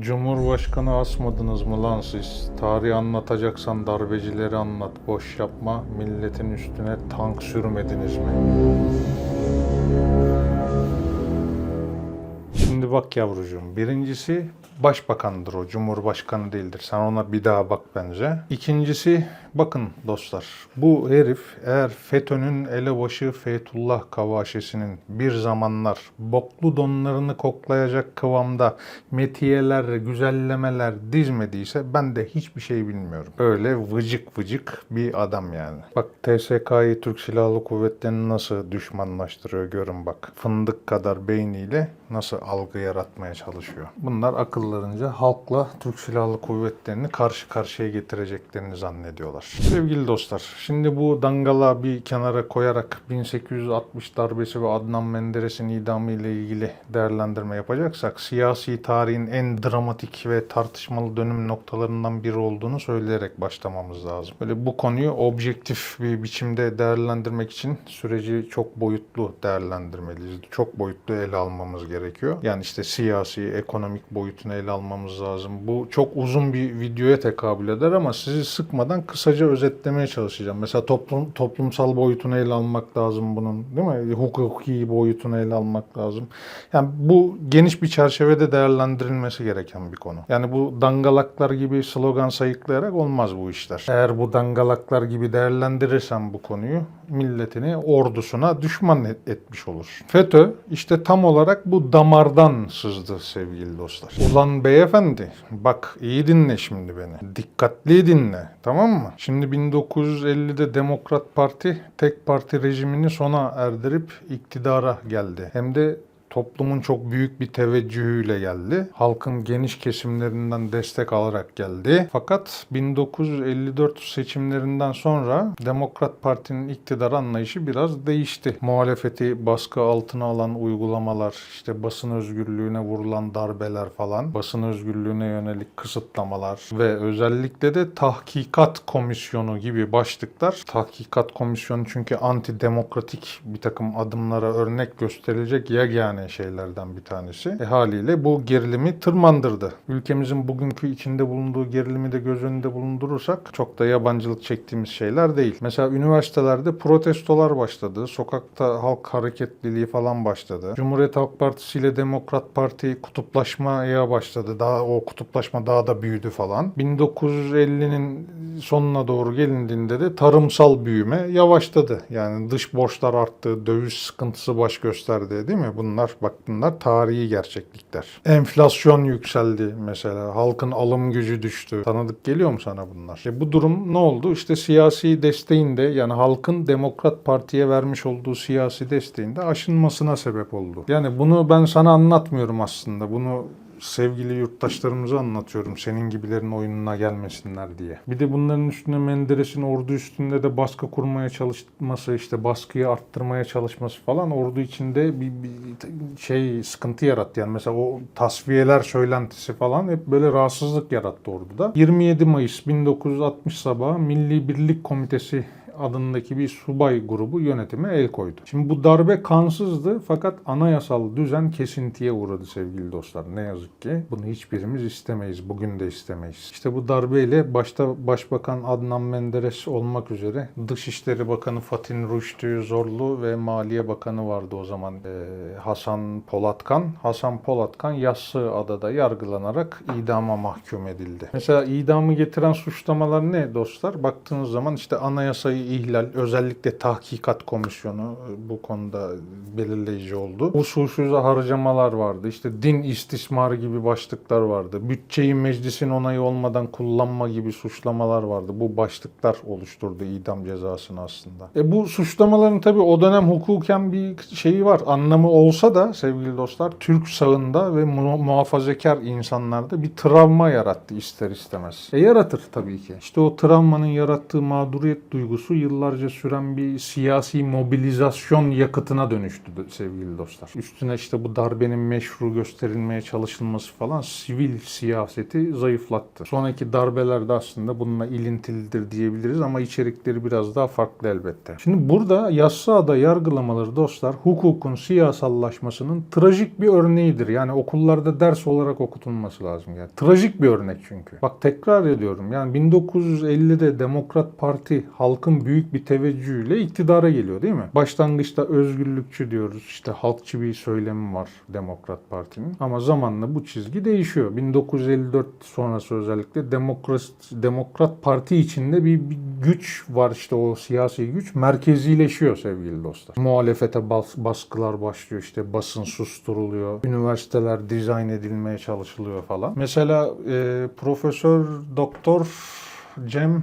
Cumhurbaşkanı asmadınız mı lan siz? Tarih anlatacaksan darbecileri anlat. Boş yapma. Milletin üstüne tank sürmediniz mi? Bak yavrucuğum. Birincisi başbakandır o. Cumhurbaşkanı değildir. Sen ona bir daha bak bence. İkincisi bakın dostlar. Bu herif eğer FETÖ'nün elebaşı Fethullah Kavaşesi'nin bir zamanlar boklu donlarını koklayacak kıvamda metiyeler, güzellemeler dizmediyse ben de hiçbir şey bilmiyorum. Öyle vıcık vıcık bir adam yani. Bak TSK'yı Türk Silahlı Kuvvetleri'ni nasıl düşmanlaştırıyor görün bak. Fındık kadar beyniyle nasıl algı yaratmaya çalışıyor. Bunlar akıllarınca halkla Türk Silahlı Kuvvetleri'ni karşı karşıya getireceklerini zannediyorlar. Sevgili dostlar, şimdi bu dangala bir kenara koyarak 1860 darbesi ve Adnan Menderes'in idamı ile ilgili değerlendirme yapacaksak siyasi tarihin en dramatik ve tartışmalı dönüm noktalarından biri olduğunu söyleyerek başlamamız lazım. Böyle bu konuyu objektif bir biçimde değerlendirmek için süreci çok boyutlu değerlendirmeliyiz. Çok boyutlu ele almamız gerekiyor. Yani işte siyasi, ekonomik boyutunu ele almamız lazım. Bu çok uzun bir videoya tekabül eder ama sizi sıkmadan kısaca özetlemeye çalışacağım. Mesela toplum toplumsal boyutunu ele almak lazım bunun, değil mi? Hukuki boyutunu ele almak lazım. Yani bu geniş bir çerçevede değerlendirilmesi gereken bir konu. Yani bu dangalaklar gibi slogan sayıklayarak olmaz bu işler. Eğer bu dangalaklar gibi değerlendirirsen bu konuyu milletini, ordusuna düşman et- etmiş olur. FETÖ işte tam olarak bu damardan sızdı sevgili dostlar. Ulan beyefendi bak iyi dinle şimdi beni. Dikkatli dinle tamam mı? Şimdi 1950'de Demokrat Parti tek parti rejimini sona erdirip iktidara geldi. Hem de toplumun çok büyük bir teveccühüyle geldi. Halkın geniş kesimlerinden destek alarak geldi. Fakat 1954 seçimlerinden sonra Demokrat Parti'nin iktidar anlayışı biraz değişti. Muhalefeti baskı altına alan uygulamalar, işte basın özgürlüğüne vurulan darbeler falan, basın özgürlüğüne yönelik kısıtlamalar ve özellikle de tahkikat komisyonu gibi başlıklar. Tahkikat komisyonu çünkü antidemokratik bir takım adımlara örnek gösterilecek yegane şeylerden bir tanesi. E haliyle bu gerilimi tırmandırdı. Ülkemizin bugünkü içinde bulunduğu gerilimi de göz önünde bulundurursak çok da yabancılık çektiğimiz şeyler değil. Mesela üniversitelerde protestolar başladı. Sokakta halk hareketliliği falan başladı. Cumhuriyet Halk Partisi ile Demokrat Parti kutuplaşmaya başladı. Daha o kutuplaşma daha da büyüdü falan. 1950'nin sonuna doğru gelindiğinde de tarımsal büyüme yavaşladı. Yani dış borçlar arttı, döviz sıkıntısı baş gösterdi değil mi? Bunlar bak bunlar tarihi gerçeklikler. Enflasyon yükseldi mesela. Halkın alım gücü düştü. Tanıdık geliyor mu sana bunlar? E bu durum ne oldu? İşte siyasi desteğin de yani halkın Demokrat Parti'ye vermiş olduğu siyasi desteğin de aşınmasına sebep oldu. Yani bunu ben sana anlatmıyorum aslında. Bunu sevgili yurttaşlarımıza anlatıyorum senin gibilerin oyununa gelmesinler diye. Bir de bunların üstüne Menderes'in ordu üstünde de baskı kurmaya çalışması, işte baskıyı arttırmaya çalışması falan ordu içinde bir, bir şey sıkıntı yarattı. Yani mesela o tasfiyeler söylentisi falan hep böyle rahatsızlık yarattı orduda. 27 Mayıs 1960 sabahı Milli Birlik Komitesi adındaki bir subay grubu yönetime el koydu. Şimdi bu darbe kansızdı fakat anayasal düzen kesintiye uğradı sevgili dostlar. Ne yazık ki bunu hiçbirimiz istemeyiz. Bugün de istemeyiz. İşte bu darbeyle başta Başbakan Adnan Menderes olmak üzere Dışişleri Bakanı Fatih Rüştü Zorlu ve Maliye Bakanı vardı o zaman Ee, Hasan Polatkan. Hasan Polatkan Yassı adada yargılanarak idama mahkum edildi. Mesela idamı getiren suçlamalar ne dostlar? Baktığınız zaman işte anayasayı ihlal, özellikle tahkikat komisyonu e, bu konuda belirleyici oldu. Usulsüz harcamalar vardı. İşte din istismarı gibi başlıklar vardı. Bütçeyi meclisin onayı olmadan kullanma gibi suçlamalar vardı. Bu başlıklar oluşturdu idam cezasını aslında. E bu suçlamaların tabii o dönem hukuken bir şeyi var. Anlamı olsa da sevgili dostlar Türk sağında ve mu- muhafazakar insanlarda bir travma yarattı ister istemez. E yaratır tabii ki. İşte o travmanın yarattığı mağduriyet duygusu konusu yıllarca süren bir siyasi mobilizasyon yakıtına dönüştü sevgili dostlar. Üstüne işte bu darbenin meşru gösterilmeye çalışılması falan sivil siyaseti zayıflattı. Sonraki darbeler de aslında bununla ilintilidir diyebiliriz ama içerikleri biraz daha farklı elbette. Şimdi burada Yassıada yargılamaları dostlar hukukun siyasallaşmasının trajik bir örneğidir. Yani okullarda ders olarak okutulması lazım. Yani trajik bir örnek çünkü. Bak tekrar ediyorum. Yani 1950'de Demokrat Parti halkın büyük bir teveccühüyle iktidara geliyor değil mi? Başlangıçta özgürlükçü diyoruz. İşte halkçı bir söylemi var Demokrat Parti'nin. Ama zamanla bu çizgi değişiyor. 1954 sonrası özellikle Demokrat, Demokrat Parti içinde bir, bir güç var işte o siyasi güç merkezileşiyor sevgili dostlar. Muhalefete bas- baskılar başlıyor işte basın susturuluyor. Üniversiteler dizayn edilmeye çalışılıyor falan. Mesela e, Profesör Doktor Cem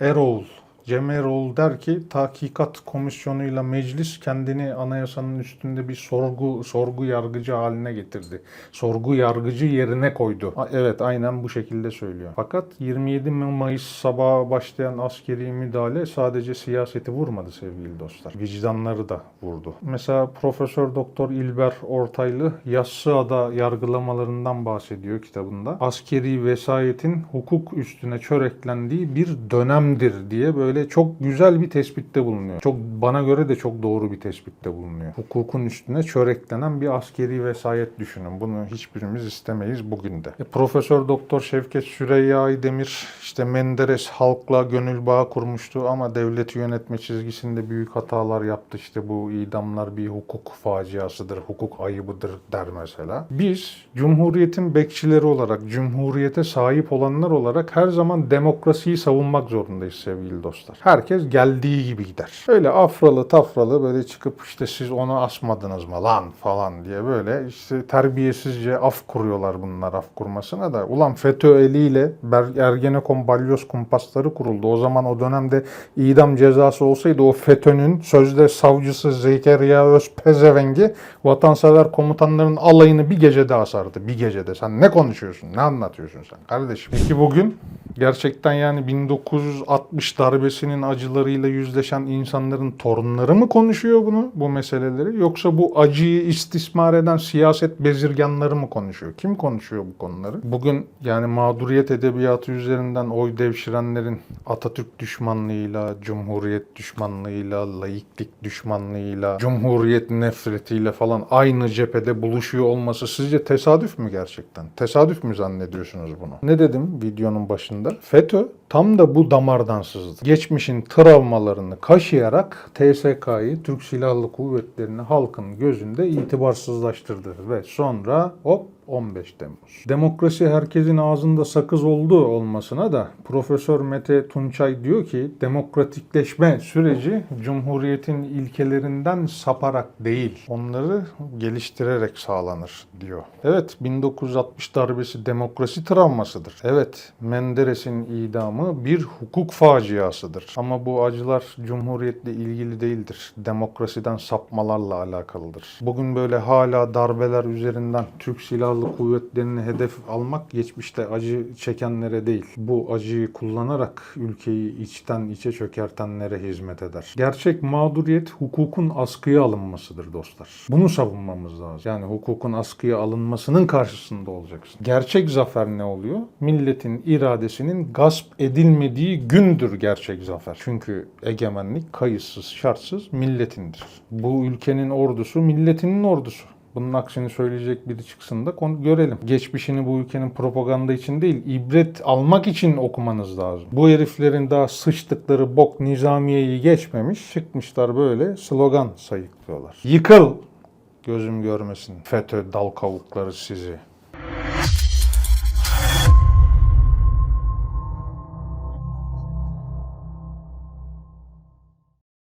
Erol Cem Erol der ki tahkikat komisyonuyla meclis kendini anayasanın üstünde bir sorgu sorgu yargıcı haline getirdi. Sorgu yargıcı yerine koydu. Evet aynen bu şekilde söylüyor. Fakat 27 Mayıs sabahı başlayan askeri müdahale sadece siyaseti vurmadı sevgili dostlar. Vicdanları da vurdu. Mesela Profesör Doktor İlber Ortaylı Yassıada yargılamalarından bahsediyor kitabında. Askeri vesayetin hukuk üstüne çöreklendiği bir dönemdir diye böyle çok güzel bir tespitte bulunuyor. Çok bana göre de çok doğru bir tespitte bulunuyor. Hukukun üstüne çöreklenen bir askeri vesayet düşünün. Bunu hiçbirimiz istemeyiz bugün de. E, Profesör Doktor Şevket Süreyya Aydemir işte Menderes halkla gönül bağı kurmuştu ama devleti yönetme çizgisinde büyük hatalar yaptı. İşte bu idamlar bir hukuk faciasıdır, hukuk ayıbıdır der mesela. Biz Cumhuriyet'in bekçileri olarak, Cumhuriyet'e sahip olanlar olarak her zaman demokrasiyi savunmak zorundayız sevgili dostlar. Herkes geldiği gibi gider. Öyle afralı tafralı böyle çıkıp işte siz onu asmadınız mı lan falan diye böyle işte terbiyesizce af kuruyorlar bunlar af kurmasına da. Ulan FETÖ eliyle Ergenekon balyoz kumpasları kuruldu. O zaman o dönemde idam cezası olsaydı o FETÖ'nün sözde savcısı Zekeriya Özpezevengi vatansever komutanların alayını bir gecede asardı. Bir gecede. Sen ne konuşuyorsun? Ne anlatıyorsun sen kardeşim? Peki bugün gerçekten yani 1960 darbesinin acılarıyla yüzleşen insanların torunları mı konuşuyor bunu, bu meseleleri? Yoksa bu acıyı istismar eden siyaset bezirganları mı konuşuyor? Kim konuşuyor bu konuları? Bugün yani mağduriyet edebiyatı üzerinden oy devşirenlerin Atatürk düşmanlığıyla, Cumhuriyet düşmanlığıyla, laiklik düşmanlığıyla, Cumhuriyet nefretiyle falan aynı cephede buluşuyor olması sizce tesadüf mü gerçekten? Tesadüf mü zannediyorsunuz bunu? Ne dedim videonun başında? FETÖ tam da bu damardan sızdı. Geçmişin travmalarını kaşıyarak TSK'yı, Türk Silahlı Kuvvetleri'ni halkın gözünde itibarsızlaştırdı. Ve sonra hop 15 Temmuz. Demokrasi herkesin ağzında sakız olduğu olmasına da Profesör Mete Tunçay diyor ki demokratikleşme süreci Cumhuriyet'in ilkelerinden saparak değil, onları geliştirerek sağlanır diyor. Evet 1960 darbesi demokrasi travmasıdır. Evet Menderes'in idamı bir hukuk faciasıdır. Ama bu acılar Cumhuriyet'le ilgili değildir. Demokrasiden sapmalarla alakalıdır. Bugün böyle hala darbeler üzerinden Türk Silahlı Kuvvetleri'ni hedef almak geçmişte acı çekenlere değil. Bu acıyı kullanarak ülkeyi içten içe çökertenlere hizmet eder. Gerçek mağduriyet hukukun askıya alınmasıdır dostlar. Bunu savunmamız lazım. Yani hukukun askıya alınmasının karşısında olacaksın. Gerçek zafer ne oluyor? Milletin iradesinin gasp edilmediği gündür gerçek zafer. Çünkü egemenlik kayıtsız, şartsız milletindir. Bu ülkenin ordusu milletinin ordusu. Bunun aksini söyleyecek biri çıksın da konu görelim. Geçmişini bu ülkenin propaganda için değil, ibret almak için okumanız lazım. Bu heriflerin daha sıçtıkları bok nizamiyeyi geçmemiş, çıkmışlar böyle slogan sayıklıyorlar. Yıkıl, gözüm görmesin FETÖ dal kavukları sizi.